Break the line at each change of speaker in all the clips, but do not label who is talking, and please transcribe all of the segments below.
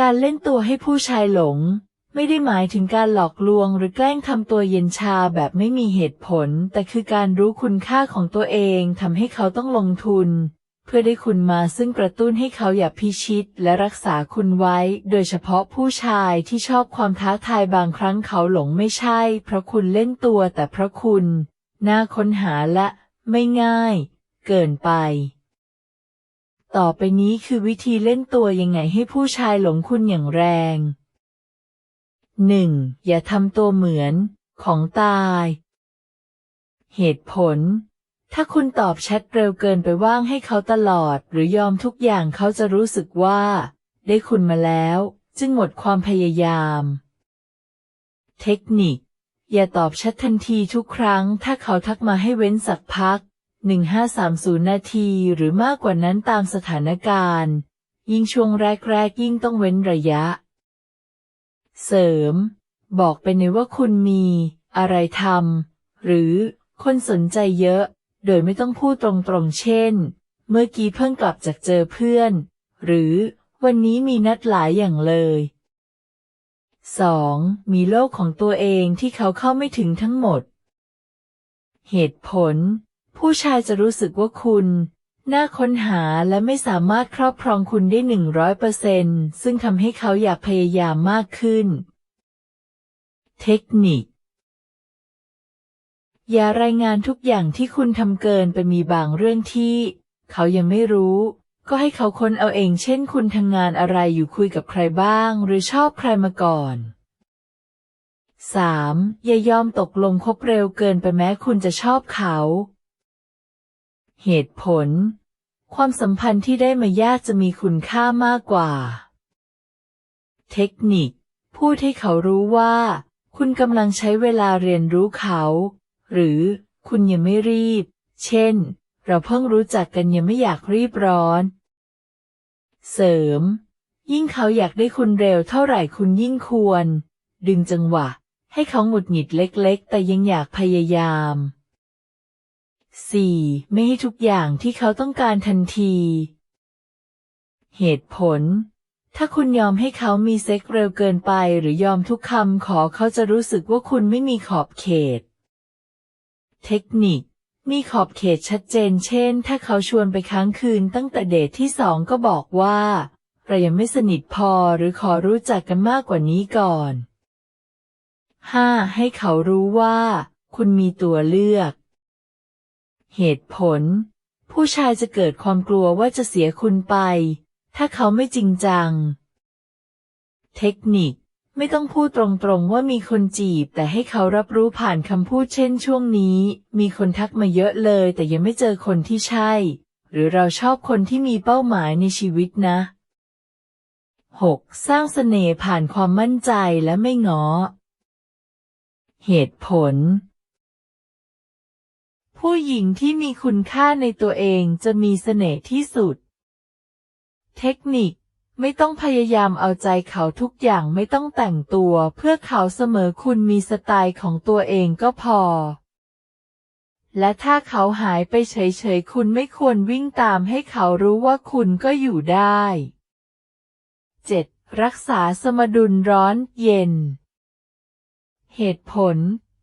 การเล่นตัวให้ผู้ชายหลง ไม่ได้หมายถึงการหลอกลวงหรือแกล้งทำตัวเย็นชาแบบไม่มีเหตุผล แต่คือการรู้คุณค่าของตัวเองทำให้เขาต้องลงทุน เพื่อได้คุณมาซึ่งกระตุ้นให้เขาอยากพิชิตและรักษาคุณไว้ โดยเฉพาะผู้ชายที่ชอบความท้าทายบางครั้งเขาหลงไม่ใช่ เพราะคุณเล่นตัวแต่เพราะคุณ น่าค้นหาและไม่ง่าย เกินไป ต่อไปนี้คือวิธีเล่นตัวยังไงให้ผู้ชายหลงคุณอย่างแรง 1. อย่าทำตัวเหมือน ของตาย เหตุผล ถ้าคุณตอบแชทเร็วเกินไปว่างให้เขาตลอด หรือยอมทุกอย่างเขาจะรู้สึกว่า ได้คุณมาแล้ว จึงหมดความพยายาม เทคนิค อย่าตอบแชททันทีทุกครั้ง ถ้าเขาทักมาให้เว้นสักพัก 1530 นาทีหรือมากกว่านั้นตามสถานการณ์ ยิ่งช่วงแรก ๆ ยิ่งต้องเว้นระยะ เสริม บอกไปในว่าคุณมี อะไรทำหรือคนสนใจเยอะ โดยไม่ต้องพูดตรงๆ เช่น เมื่อกี้เพิ่งกลับจากเจอเพื่อน หรือวันนี้มีนัดหลายอย่างเลย 2. มีโลกของตัวเองที่เขาเข้าไม่ถึงทั้งหมด เหตุผล ผู้ชายจะรู้สึกว่าคุณน่าค้นหาและไม่สามารถครอบครองคุณได้หนึ่งร้อยเปอร์เซนซึ่งทำให้เขาอยากพยายามมากขึ้น เทคนิค อย่ารายงานทุกอย่างที่คุณทำเกินไปมีบางเรื่องที่ เขายังไม่รู้ ก็ให้เขาค้นเอาเองเช่นคุณทำงานอะไรอยู่คุยกับใครบ้าง หรือชอบใครมาก่อน 3. อย่ายอมตกลงคบเร็วเกินไปแม้คุณจะชอบเขา เหตุผล ความสัมพันธ์ที่ได้มายากจะมีคุณค่ามากกว่า เทคนิค พูดให้เขารู้ว่า คุณกำลังใช้เวลาเรียนรู้เขา หรือคุณยังไม่รีบ เช่น เราเพิ่งรู้จักกันยังไม่อยากรีบร้อน เสริม ยิ่งเขาอยากได้คุณเร็วเท่าไหร่คุณยิ่งควร ดึงจังหวะ ให้เขาหงุดหงิดเล็ก ๆ แต่ยังอยากพยายาม 4. ไม่ให้ทุกอย่างที่เขาต้องการทันที เหตุผล ถ้าคุณยอมให้เขามีเซ็กเร็วเกินไปหรือยอมทุกคำขอเขาจะรู้สึกว่าคุณไม่มีขอบเขต เทคนิค มีขอบเขตชัดเจน เช่น ถ้าเขาชวนไปค้างคืนตั้งแต่เดทที่สองก็บอกว่าเรายังไม่สนิทพอหรือขอรู้จักกันมากกว่านี้ก่อน 5. ให้เขารู้ว่า คุณมีตัวเลือก เหตุผล ผู้ชายจะเกิดความกลัวว่าจะเสียคุณไป ถ้าเขาไม่จริงจัง เทคนิคไม่ต้องพูดตรงๆว่ามีคนจีบ แต่ให้เขารับรู้ผ่านคำพูดเช่นช่วงนี้ มีคนทักมาเยอะเลย แต่ยังไม่เจอคนที่ใช่ หรือเราชอบคนที่มีเป้าหมายในชีวิตนะ 6. สร้างเสน่ห์ผ่านความมั่นใจและไม่งอ เหตุผล ผู้หญิงที่มีคุณค่าในตัวเองจะมีเสน่ห์ที่สุด เทคนิคไม่ต้องพยายามเอาใจเขาทุกอย่างไม่ต้องแต่งตัว เพื่อเขาเสมอคุณมีสไตล์ของตัวเองก็พอ และถ้าเขาหายไปเฉยๆคุณไม่ควรวิ่งตามให้เขารู้ว่าคุณก็อยู่ได้ 7. รักษาสมดุลร้อนเย็น เหตุผล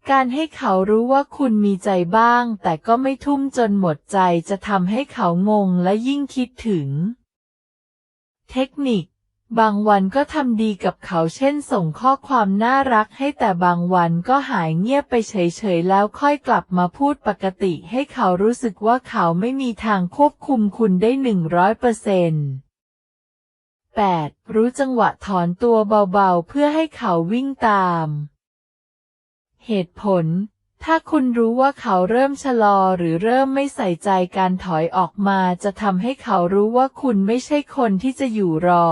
การให้เขารู้ว่าคุณมีใจบ้าง แต่ก็ไม่ทุ่มจนหมดใจจะทำให้เขางงและยิ่งคิดถึง เทคนิค บางวันก็ทำดีกับเขาเช่นส่งข้อความน่ารักให้แต่บางวันก็หายเงียบไปเฉยๆแล้วค่อยกลับมาพูดปกติให้เขารู้สึกว่าเขาไม่มีทางควบคุมคุณได้หนึ่งร้อยเปอร์เซ็นต์ 8. รู้จังหวะถอนตัวเบาๆ เพื่อให้เขาวิ่งตาม เหตุผล ถ้าคุณรู้ว่าเขาเริ่มชะลอหรือเริ่มไม่ใส่ใจการถอยออกมาจะทำให้เขารู้ว่าคุณไม่ใช่คนที่จะอยู่รอ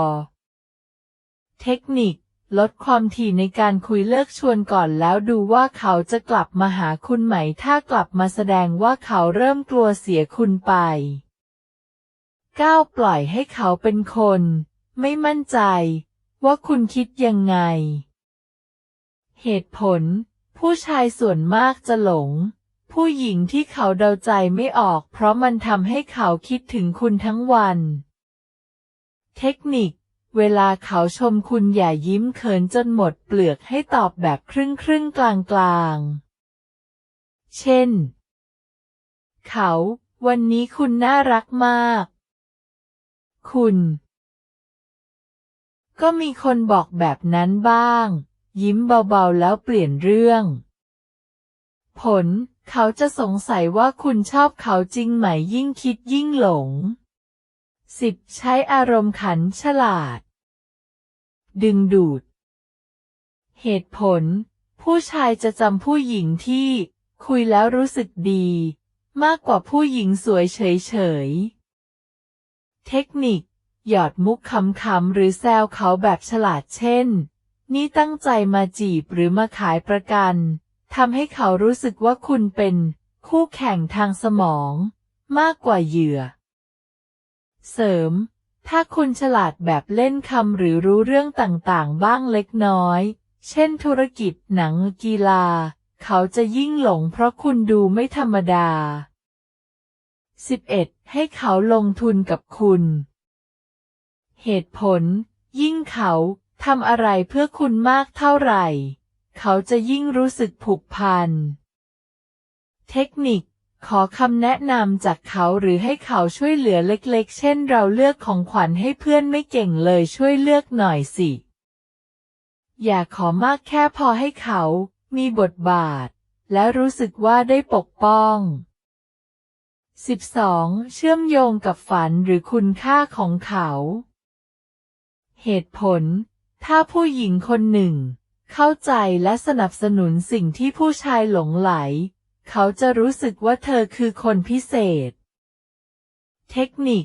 เทคนิค ลดความถี่ในการคุยเลิกชวนก่อนแล้วดูว่าเขาจะกลับมาหาคุณไหม ถ้ากลับมาแสดงว่าเขาเริ่มกลัวเสียคุณไป 9. ปล่อยให้เขาเป็นคน ไม่มั่นใจ ว่าคุณคิดยังไง เหตุผล ผู้ชายส่วนมากจะหลง ผู้หญิงที่เขาเดาใจไม่ออก เพราะมันทำให้เขาคิดถึงคุณทั้งวัน เทคนิค เวลาเขาชมคุณอย่ายิ้มเขินจนหมดเปลือกให้ตอบแบบครึ่งครึ่งกลางกลางเช่น เขา วันนี้คุณน่ารักมาก คุณ ก็มีคนบอกแบบนั้นบ้าง ยิ้มเบาๆแล้วเปลี่ยนเรื่อง ผล เขาจะสงสัยว่าคุณชอบเขาจริงไหมยิ่งคิดยิ่งหลง 10. ใช้อารมณ์ขันฉลาด ดึงดูด เหตุผล ผู้ชายจะจำผู้หญิงที่คุยแล้วรู้สึกดี มากกว่าผู้หญิงสวยเฉยๆ เทคนิค หยอดมุกคำๆหรือแซวเขาแบบฉลาดเช่น นี่ตั้งใจมาจีบหรือมาขายประกันทำให้เขารู้สึกว่าคุณเป็นคู่แข่งทางสมอง มากกว่าเหยื่อ เสริม ถ้าคุณฉลาดแบบเล่นคำหรือรู้เรื่องต่างๆ บ้างเล็กน้อย เช่นธุรกิจหนังกีฬา เขาจะยิ่งหลงเพราะคุณดูไม่ธรรมดา 11. ให้เขาลงทุนกับคุณ เหตุผล ยิ่งเขา ทำอะไรเพื่อคุณมากเท่าไหร่ เขาจะยิ่งรู้สึกผูกพัน เทคนิค ขอคำแนะนำจากเขาหรือให้เขาช่วยเหลือเล็กๆ เช่นเราเลือกของขวัญให้เพื่อนไม่เก่งเลยช่วยเลือกหน่อยสิ อย่าขอมากแค่พอให้เขา มีบทบาท และรู้สึกว่าได้ปกป้อง 12. เชื่อมโยงกับฝันหรือคุณค่าของเขา เหตุผล ถ้าผู้หญิงคนหนึ่ง เข้าใจและสนับสนุนสิ่งที่ผู้ชายหลงไหล เขาจะรู้สึกว่าเธอคือคนพิเศษ เทคนิค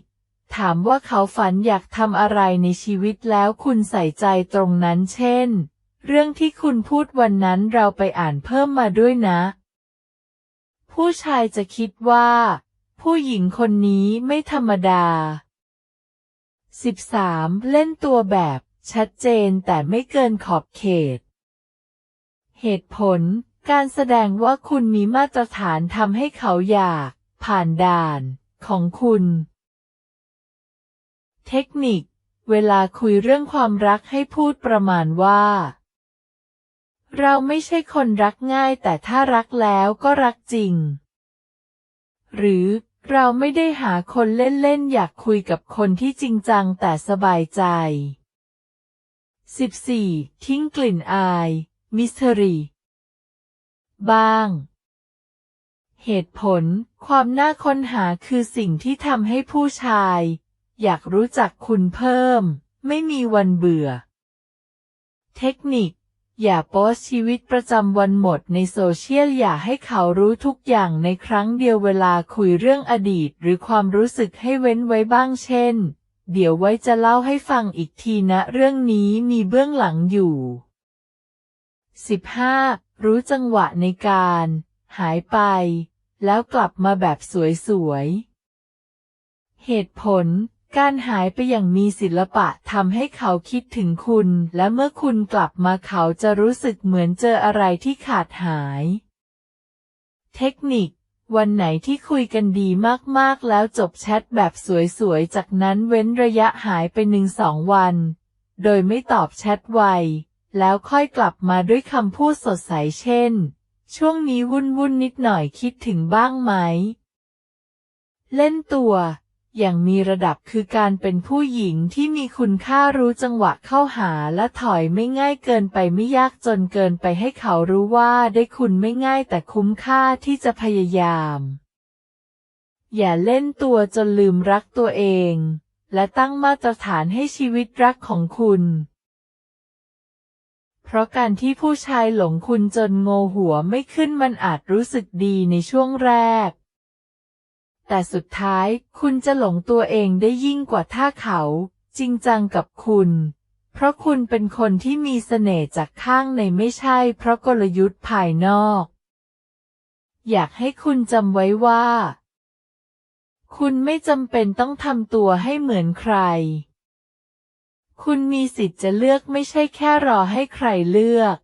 ถามว่าเขาฝันอยากทำอะไรในชีวิตแล้วคุณใส่ใจตรงนั้นเช่น เรื่องที่คุณพูดวันนั้นเราไปอ่านเพิ่มมาด้วยนะ ผู้ชายจะคิดว่า ผู้หญิงคนนี้ไม่ธรรมดา 13. เล่นตัวแบบ ชัดเจนแต่ไม่เกินขอบเขต เหตุผล การแสดงว่าคุณมีมาตรฐานทำให้เขาอยาก ผ่านด่าน ของคุณ เทคนิค เวลาคุยเรื่องความรักให้พูดประมาณว่า เราไม่ใช่คนรักง่ายแต่ถ้ารักแล้วก็รักจริง หรือเราไม่ได้หาคนเล่นๆอยากคุยกับคนที่จริงจังแต่สบายใจ 14. ทิ้งกลิ่นอาย มิสเทรีบ้าง เหตุผล ความน่าค้นหาคือสิ่งที่ทำให้ผู้ชาย อยากรู้จักคุณเพิ่ม ไม่มีวันเบื่อ เทคนิค อย่าโพสชีวิตประจำวันหมดในโซเชียลอย่าให้เขารู้ทุกอย่างในครั้งเดียวเวลาคุยเรื่องอดีต หรือความรู้สึกให้เว้นไว้บ้างเช่น เดี๋ยวไว้จะเล่าให้ฟังอีกทีนะ เรื่องนี้มีเบื้องหลังอยู่ 15. รู้จังหวะในการ หายไป แล้วกลับมาแบบสวยๆ เหตุผล การหายไปอย่างมีศิลปะทำให้เขาคิดถึงคุณ และเมื่อคุณกลับมาเขาจะรู้สึกเหมือนเจออะไรที่ขาดหาย เทคนิค วันไหนที่คุยกันดีมากๆ แล้วจบแชทแบบสวยๆ จากนั้นเว้นระยะหายไปหนึ่งสองวัน โดยไม่ตอบแชทไว แล้วค่อยกลับมาด้วยคำพูดสดใสเช่น ช่วงนี้วุ่นวุ่นนิดหน่อยคิดถึงบ้างไหม เล่นตัว อย่างมีระดับคือการเป็นผู้หญิงที่มีคุณค่ารู้จังหวะเข้าหาและถอยไม่ง่ายเกินไปไม่ยากจนเกินไปให้เขารู้ว่าได้คุณไม่ง่ายแต่คุ้มค่าที่จะพยายาม อย่าเล่นตัวจนลืมรักตัวเอง และตั้งมาตรฐานให้ชีวิตรักของคุณเพราะการที่ผู้ชายหลงคุณจนโงหัวไม่ขึ้นมันอาจรู้สึกดีในช่วงแรก แต่สุดท้ายคุณจะหลงตัวเองได้ยิ่งกว่าถ้าเขา จริงจังกับคุณ เพราะคุณเป็นคนที่มีเสน่ห์จากข้างในไม่ใช่ เพราะกลยุทธ์ภายนอก อยากให้คุณจำไว้ว่า คุณไม่จำเป็นต้องทำตัวให้เหมือนใคร คุณมีสิทธิ์จะเลือกไม่ใช่แค่รอให้ใครเลือก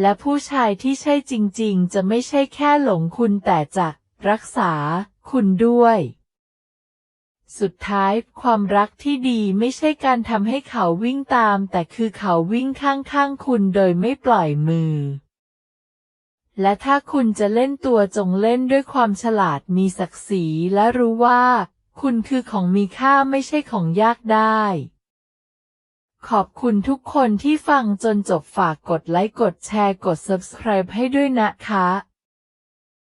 และผู้ชายที่ใช่จริง ๆ จะไม่ใช่แค่หลงคุณแต่จะ รักษาคุณด้วย สุดท้ายความรักที่ดีไม่ใช่การทำให้เขาวิ่งตาม แต่คือเขาวิ่งข้างๆคุณโดยไม่ปล่อยมือ และถ้าคุณจะเล่นตัวจงเล่นด้วยความฉลาดมีศักดิ์ศรีและรู้ว่า คุณคือของมีค่าไม่ใช่ของยากได้ขอบคุณทุกคนที่ฟังจนจบฝากกดไลค์กดแชร์กด subscribe ให้ด้วยนะคะ